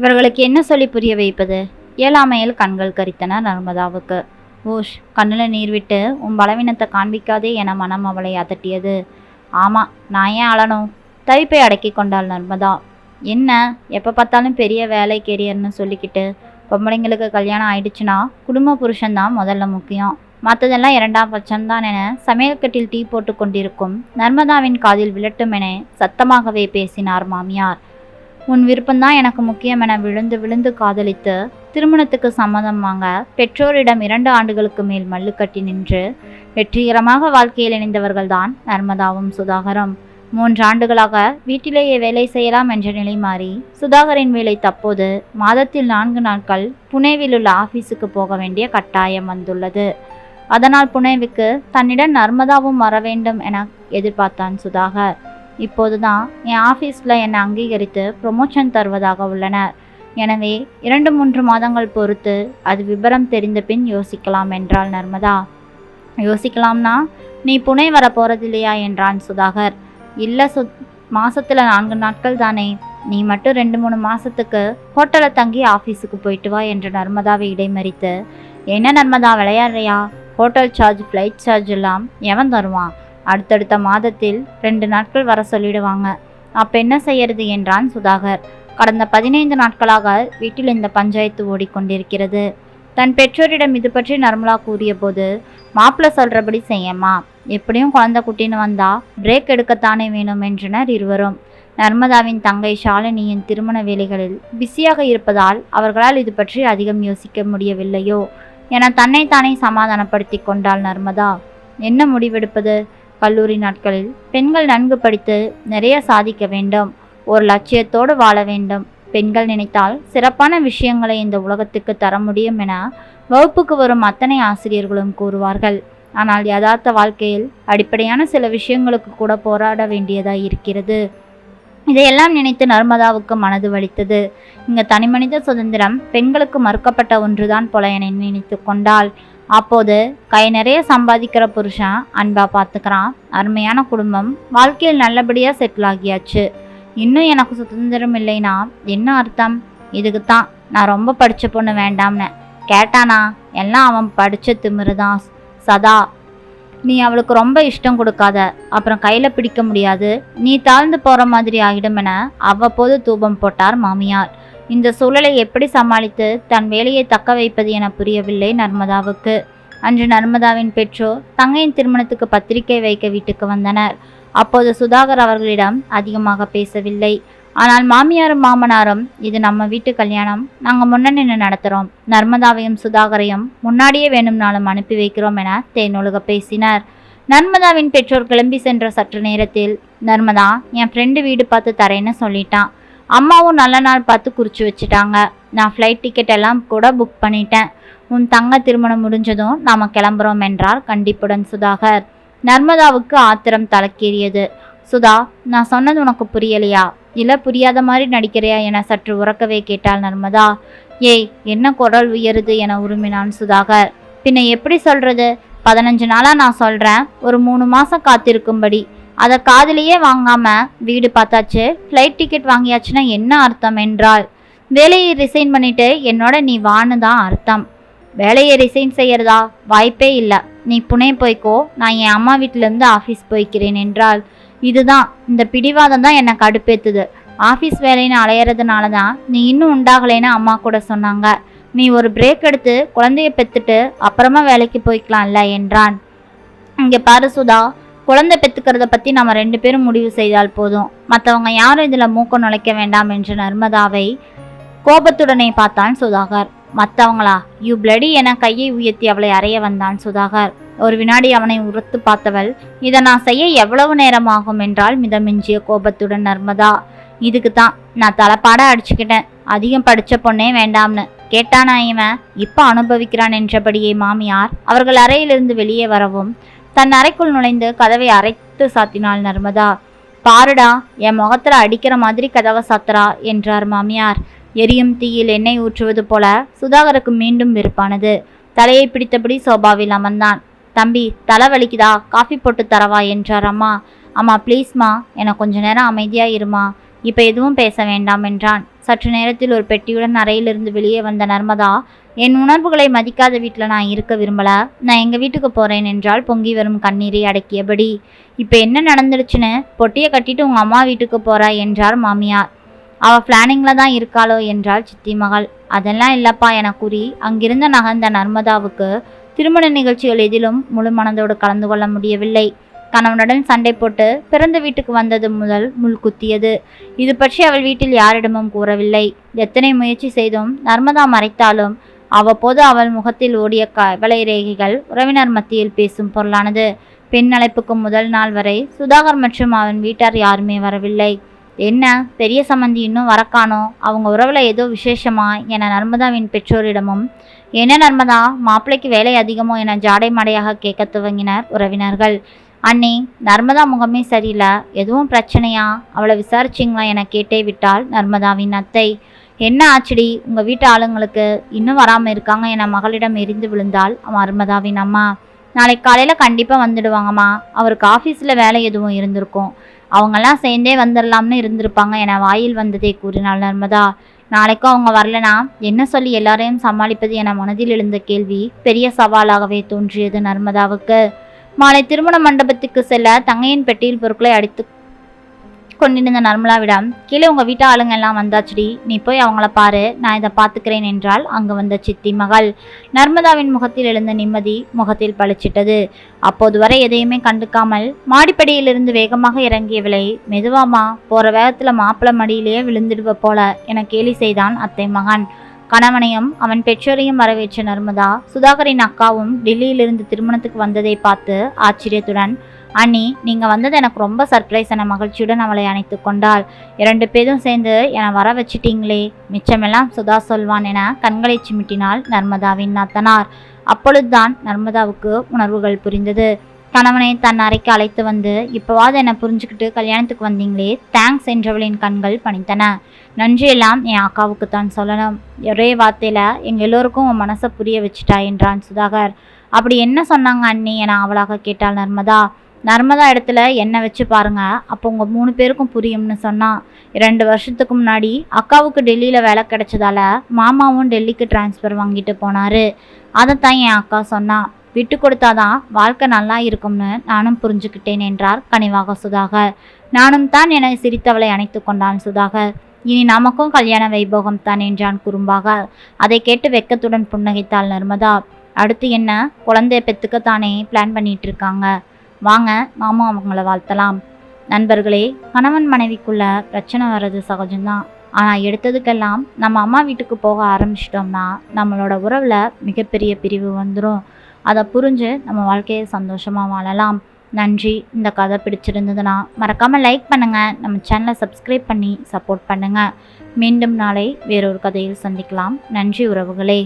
இவர்களுக்கு என்ன சொல்லி புரிய வைப்பது? இயலாமையில் கண்கள் கரித்தன நர்மதாவுக்கு. ஓஷ் கண்ணில் நீர் விட்டு உன் பலவீனத்தை காண்பிக்காதே என மனம் அவளை அதட்டியது. ஆமா நான் ஏன் அழணும்? தவிப்பை அடக்கி கொண்டாள் நர்மதா. என்ன எப்போ பார்த்தாலும் பெரிய வேலை கெரியர்னு சொல்லிக்கிட்டு பொம்பளைங்களுக்கு கல்யாணம் ஆயிடுச்சுன்னா குடும்ப புருஷன்தான் முதல்ல முக்கியம். மற்றதெல்லாம் இரண்டாம் பட்சம்தான் என சமையல்கட்டில் டீ போட்டு கொண்டிருக்கும் நர்மதாவின் காதில் விழட்டும் என சத்தமாகவே பேசினார் மாமியார். உன் விருப்பம்தான் எனக்கு முக்கியம் என விழுந்து விழுந்து காதலித்து திருமணத்துக்கு சம்மதம் வாங்க பெற்றோரிடம் இரண்டு ஆண்டுகளுக்கு மேல் மல்லு கட்டி நின்று வெற்றிகரமாக வாழ்க்கையில் இணைந்தவர்கள்தான் நர்மதாவும் சுதாகரும். மூன்று ஆண்டுகளாக வீட்டிலேயே வேலை செய்யலாம் என்ற நிலை மாறி சுதாகரின் வேலை தற்போது மாதத்தில் நான்கு நாட்கள் புனேவில் உள்ள ஆபீஸுக்கு போக வேண்டிய கட்டாயம் வந்துள்ளது. அதனால் புனேவுக்கு தன்னிடம் நர்மதாவும் வர வேண்டும் என எதிர்பார்த்தான் சுதாகர். இப்போது தான் என் ஆஃபீஸில் என்னை அங்கீகரித்து ப்ரொமோஷன் தருவதாக உள்ளனர். எனவே இரண்டு மூன்று மாதங்கள் பொறுத்து அது விபரம் தெரிந்த பின் யோசிக்கலாம் என்றாள் நர்மதா. யோசிக்கலாம்னா நீ புனே வர போகிறதில்லையா என்றான் சுதாகர். இல்லை சு மாதத்தில் நான்கு நாட்கள் தானே நீ மட்டும் ரெண்டு மூணு மாதத்துக்கு ஹோட்டலில் தங்கி ஆஃபீஸுக்கு போயிட்டு வா என்று நர்மதாவை இடைமறித்து என்ன நர்மதா விளையாடுறியா? ஹோட்டல் சார்ஜ் ஃப்ளைட் சார்ஜ் எல்லாம் எவன் தருவான்? அடுத்தடுத்த மாதத்தில் ரெண்டு நாட்கள் வர சொல்லிடுவாங்க. அப்ப என்ன செய்யறது என்றான் சுதாகர். கடந்த பதினைந்து நாட்களாக வீட்டில் இந்த பஞ்சாயத்து ஓடிக்கொண்டிருக்கிறது. தன் பெற்றோரிடம் இது பற்றி நர்மலா கூறியபோது மாப்பிள்ள சொல்றபடி செய்யம்மா. எப்படியும் குழந்தை குட்டின்னு வந்தா பிரேக் எடுக்கத்தானே வேணும் என்றனர் இருவரும். நர்மதாவின் தங்கை ஷாலினியின் திருமண வேலைகளில் பிஸியாக இருப்பதால் அவர்களால் இது பற்றி அதிகம் யோசிக்க முடியவில்லையோ? என தன்னைத்தானே சமாதானப்படுத்தி கொண்டாள் நர்மதா. என்ன முடிவெடுப்பது? கல்லூரி நாட்களில் பெண்கள் நன்கு படித்து நிறைய சாதிக்க வேண்டும். ஒரு லட்சியத்தோடு வாழ வேண்டும். பெண்கள் நினைத்தால் சிறப்பான விஷயங்களை இந்த உலகத்துக்கு தர முடியும் என வகுப்புக்கு வரும் அத்தனை ஆசிரியர்களும் கூறுவார்கள். ஆனால் யதார்த்த வாழ்க்கையில் அடிப்படையான சில விஷயங்களுக்கு கூட போராட வேண்டியதாக இருக்கிறது. இதையெல்லாம் நினைத்து நர்மதாவுக்கு மனது வலித்தது. இங்க தனிமனித சுதந்திரம் பெண்களுக்கு மறுக்கப்பட்ட ஒன்றுதான் போல என நினைத்து கொண்டாள். அப்போது கை நிறைய சம்பாதிக்கிற புருஷன் அன்பா பார்த்துக்கிறான். அருமையான குடும்பம். வாழ்க்கையில் நல்லபடியாக செட்டில் ஆகியாச்சு. இன்னும் எனக்கு சுதந்திரம் இல்லைன்னா என்ன அர்த்தம்? இதுக்கு தான் நான் ரொம்ப படித்த பொண்ணு வேண்டாம்னு. கேட்டானா எல்லாம் அவன் படித்த திமிருதான் சதா நீ அவளுக்கு ரொம்ப இஷ்டம் கொடுக்காத. அப்புறம் கையில் பிடிக்க முடியாது. நீ தாழ்ந்து போகிற மாதிரி ஆகிடும் என அவ்வப்போது தூபம் போட்டார் மாமியார். இந்த சூழலை எப்படி சமாளித்து தன் வேலையை தக்க வைப்பது என புரியவில்லை நர்மதாவுக்கு. அன்று நர்மதாவின் பெற்றோர் தங்கையின் திருமணத்துக்கு பத்திரிகை வைக்க வீட்டுக்கு வந்தனர். அப்போது சுதாகர் அவர்களிடம் அதிகமாக பேசவில்லை. ஆனால் மாமியாரும் மாமனாரும் இது நம்ம வீட்டு கல்யாணம். நாங்கள் முன்ன நின்று நடத்துகிறோம் நர்மதாவையும் சுதாகரையும் முன்னாடியே வேணும்னாலும் அனுப்பி வைக்கிறோம் என தேனொழுக பேசினர். நர்மதாவின் பெற்றோர் கிளம்பி சென்ற சற்று நேரத்தில் நர்மதா என் ஃப்ரெண்டு வீடு பார்த்து தரேன்னு சொல்லிட்டான். அம்மாவும் நல்ல நாள் பார்த்து குறித்து வச்சுட்டாங்க. நான் ஃப்ளைட் டிக்கெட் எல்லாம் கூட புக் பண்ணிட்டேன். உன் தங்க திருமணம் முடிஞ்சதும் நாம் கிளம்புறோம் என்றார் கண்டிப்புடன் சுதாகர். நர்மதாவுக்கு ஆத்திரம் தலைக்கேறியது. சுதா நான் சொன்னது உனக்கு புரியலையா? இல்லை புரியாத மாதிரி நடிக்கிறியா என சற்று உறக்கவே கேட்டாள் நர்மதா. ஏய் என்ன குரல் உயருது என உருமினான் சுதாகர். பின்ன எப்படி சொல்றது? பதினஞ்சு நாளாக நான் சொல்கிறேன் ஒரு மூணு மாதம் காத்திருக்கும்படி. அதை காதுலயே வாங்காம வீடு பார்த்தாச்சு. ஃப்ளைட் டிக்கெட் வாங்கியாச்சுன்னா என்ன அர்த்தம் என்றால் வேலையை ரிசைன் பண்ணிட்டு என்னோட நீ வான்னு தான் அர்த்தம். வேலையை ரிசைன் செய்யறதா? வாய்ப்பே இல்லை. நீ புனே போய்க்கோ. நான் என் அம்மா வீட்டிலேருந்து ஆஃபீஸ் போய்க்கிறேன் என்றால் இதுதான். இந்த பிடிவாதம் தான் என்னை கடுப்பேத்துது. ஆஃபீஸ் வேலைன்னு அலையிறதுனால தான் நீ இன்னும் உண்டாகலைன்னு அம்மா கூட சொன்னாங்க. நீ ஒரு பிரேக் எடுத்து குழந்தைய பெற்றுட்டு அப்புறமா வேலைக்கு போய்க்கலாம்ல என்றான். இங்கே பாரு சுதா. குழந்தை பெற்றுக்கிறத பற்றி நம்ம ரெண்டு பேரும் முடிவு செய்தால் போதும். மற்றவங்க யாரும் இதில் மூக்க நுழைக்க வேண்டாம் என்று நர்மதாவை கோபத்துடனே பார்த்தான் சுதாகர். மற்றவங்களா யூ பிளடி என கையை உயர்த்தி அவளை அறைய வந்தான் சுதாகர். ஒரு வினாடி அவனை உறுத்து பார்த்தவள் இதை நான் செய்ய எவ்வளவு நேரம் ஆகும்? என்றால் மிதமிஞ்சிய கோபத்துடன் நர்மதா இதுக்கு தான் நான் தலைப்பாட அடிச்சுக்கிட்டேன். அதிகம் படித்த பொண்ணே வேண்டாம்னு. கேட்டானா இவன்? இப்போ அனுபவிக்கிறான் என்றபடியே மாமியார் அவர்கள் அறையிலிருந்து வெளியே வரவும் தன் அறைக்குள் நுழைந்து கதவை அரைத்து சாத்தினாள் நர்மதா. பாருடா என் முகத்துல அடிக்கிற மாதிரி கதவை சாத்துறா என்றார் மாமியார். எரியும் தீயில் எண்ணெய் ஊற்றுவது போல சுதாகருக்கு மீண்டும் வெறுப்பானது. தலையை பிடித்தபடி சோபாவில் அமர்ந்தான். தம்பி தலை வலிக்குதா? காஃபி போட்டு தரவா? என்றார் அம்மா. அம்மா ப்ளீஸ்மா எனக்கு கொஞ்ச நேரம் அமைதியாக இருமா. இப்போ எதுவும் பேச வேண்டாம் என்றான். சற்று நேரத்தில் ஒரு பெட்டியுடன் அறையிலிருந்து வெளியே வந்த நர்மதா என் உணர்வுகளை மதிக்காத வீட்டில் நான் இருக்க விரும்பல. நான் எங்கள் வீட்டுக்கு போகிறேன் என்றால் பொங்கி வரும் கண்ணீரை அடக்கியபடி இப்போ என்ன நடந்துடுச்சுன்னு? பொட்டியை கட்டிட்டு உங்கள் அம்மா வீட்டுக்கு போகிறா என்றார் மாமியார். அவள் பிளானிங்கில் தான் இருக்காளோ? என்றாள் சித்தி மகள். அதெல்லாம் இல்லப்பா என கூறி அங்கிருந்த நகர்ந்த நர்மதாவுக்கு திருமண நிகழ்ச்சிகள் எதிலும் முழு மனதோடு கலந்து கொள்ள முடியவில்லை. கணவனுடன் சண்டை போட்டு பிறந்த வீட்டுக்கு வந்தது முதல் முள் குத்தியது இது பற்றி அவள் வீட்டில் யாரிடமும் கூறவில்லை. எத்தனை முயற்சி செய்தும் நர்மதா மறைத்தாலும் அவ்வப்போது அவள் முகத்தில் ஓடிய கவலை ரேகைகள் உறவினர் மத்தியில் பேசும் பொருளானது. பெண் அழைப்புக்கு முதல் நாள் வரை சுதாகர் மற்றும் அவன் வீட்டார் யாருமே வரவில்லை. என்ன? பெரிய சம்மந்தி இன்னும் வரக்கானோ அவங்க உறவில் ஏதோ விசேஷமா? என நர்மதாவின் பெற்றோரிடமும் என்ன நர்மதா? மாப்பிள்ளைக்கு வேலை அதிகமோ? என ஜாடை மாடையாக கேட்க துவங்கினர் உறவினர்கள். அண்ணே நர்மதா முகமே சரியில்லை. எதுவும் பிரச்சனையா? அவளை விசாரிச்சிங்களா என கேட்டே விட்டாள் நர்மதாவின் அத்தை. என்ன ஆச்சுடி? உங்கள் வீட்டு ஆளுங்களுக்கு இன்னும் வராமல் இருக்காங்க என மகளிடம் எரிந்து விழுந்தாள் நர்மதாவின் அம்மா. நாளைக்கு காலையில் கண்டிப்பாக வந்துடுவாங்கம்மா. அவருக்கு ஆஃபீஸில் வேலை எதுவும் இருந்திருக்கும். அவங்கெல்லாம் சேர்ந்தே வந்துடலாம்னு இருந்திருப்பாங்க என வாயில் வந்ததே கூறினாள் நர்மதா. நாளைக்கும் அவங்க வரலனா? என்ன சொல்லி எல்லாரையும் சமாளிப்பது என மனதில் எழுந்த கேள்வி பெரிய சவாலாகவே தோன்றியது நர்மதாவுக்கு. மாலை திருமண மண்டபத்துக்கு செல்ல தங்கையின் பெட்டியில் பொருட்களை அடித்து கொண்டிருந்த நர்மலாவிடம் கீழே உங்கள் வீட்டு ஆளுங்க எல்லாம் வந்தாச்சுடி. நீ போய் அவங்கள பாரு. நான் இதை பார்த்துக்கிறேன் என்றால் அங்கு வந்த சித்தி மகள். நர்மதாவின் முகத்தில் எழுந்த நிம்மதி முகத்தில் பளிச்சிட்டது. அப்போது வரை எதையுமே கண்டுக்காமல் மாடிப்படியிலிருந்து வேகமாக இறங்கிய விலை மெதுவாமா போகிற வேகத்தில் மாப்பிள மடியிலேயே விழுந்துடுவ போல என கேலி செய்தான் அத்தை மகன். கணவனையும் அவன் பெற்றோரையும் வரவேற்ற நர்மதா சுதாகரின் அக்காவும் டெல்லியிலிருந்து திருமணத்துக்கு வந்ததை பார்த்து ஆச்சரியத்துடன் அண்ணி நீங்கள் வந்தது எனக்கு ரொம்ப சர்ப்ரைஸ் என மகிழ்ச்சியுடன் அவளை அணைத்து கொண்டாள். இரண்டு பேரும் சேர்ந்து என வர வச்சிட்டீங்களே. மிச்சமெல்லாம் சுதா சொல்வான் என கண்களை சிமிட்டினாள் நர்மதாவின் நாத்தனார். அப்பொழுதுதான் நர்மதாவுக்கு உணர்வுகள் புரிந்தது. கணவனை தன் அறைக்கு அழைத்து வந்து இப்போவாது என்னை புரிஞ்சுக்கிட்டு கல்யாணத்துக்கு வந்தீங்களே தேங்க்ஸ் என்றவளின் கண்கள் பணித்தன நன்றியெல்லாம் என் அக்காவுக்கு தான் சொல்லணும். ஒரே வார்த்தையில் எங்கள் எல்லோருக்கும் உன் மனசை புரிய வச்சுட்டா என்றான் சுதாகர். அப்படி என்ன சொன்னாங்க அண்ணி? என அவளாக கேட்டாள் நர்மதா. நர்மதா இடத்துல என்ன வச்சு பாருங்க. அப்போ உங்கள் மூணு பேருக்கும் புரியும்னு சொன்னான் ரெண்டு வருஷத்துக்கு முன்னாடி அக்காவுக்கு டெல்லியில் வேலை கிடைச்சதால மாமாவும் டெல்லிக்கு டிரான்ஸ்ஃபர் வாங்கிட்டு போனார். அதைத்தான் என் அக்கா சொன்னான் விட்டு கொடுத்தாதான் வாழ்க்கை நல்லா இருக்கும்னு நானும் புரிஞ்சுக்கிட்டேன் என்றார் கனிவாக சுதாகர். நானும் தான் என சிரித்தவளை அணைத்து கொண்டான் சுதாகர். இனி நமக்கும் கல்யாண வைபோகம் தான் என்றான் குறும்பாக அதை கேட்டு வெக்கத்துடன் புன்னகைத்தாள் நர்மதா. அடுத்து என்ன? குழந்தைய பெத்துக்கத்தானே பிளான் பண்ணிட்டு இருக்காங்க வாங்க மாமா அவங்கள வாழ்த்தலாம். நண்பர்களே கணவன் மனைவிக்குள்ள பிரச்சனை வர்றது சகஜம்தான். ஆனால் எடுத்ததுக்கெல்லாம் நம்ம அம்மா வீட்டுக்கு போக ஆரம்பிச்சிட்டோம்னா நம்மளோட உறவில் மிகப்பெரிய பிரிவு வந்துடும் அதை புரிஞ்சு நம்ம வாழ்க்கையை சந்தோஷமாக வாழலாம். நன்றி. இந்த கதை பிடிச்சிருந்ததுன்னா மறக்காமல் லைக் பண்ணுங்கள் நம்ம சேனலை சப்ஸ்கிரைப் பண்ணி சப்போர்ட் பண்ணுங்கள் மீண்டும் நாளை வேறொரு கதையில் சந்திக்கலாம். நன்றி உறவுகளே.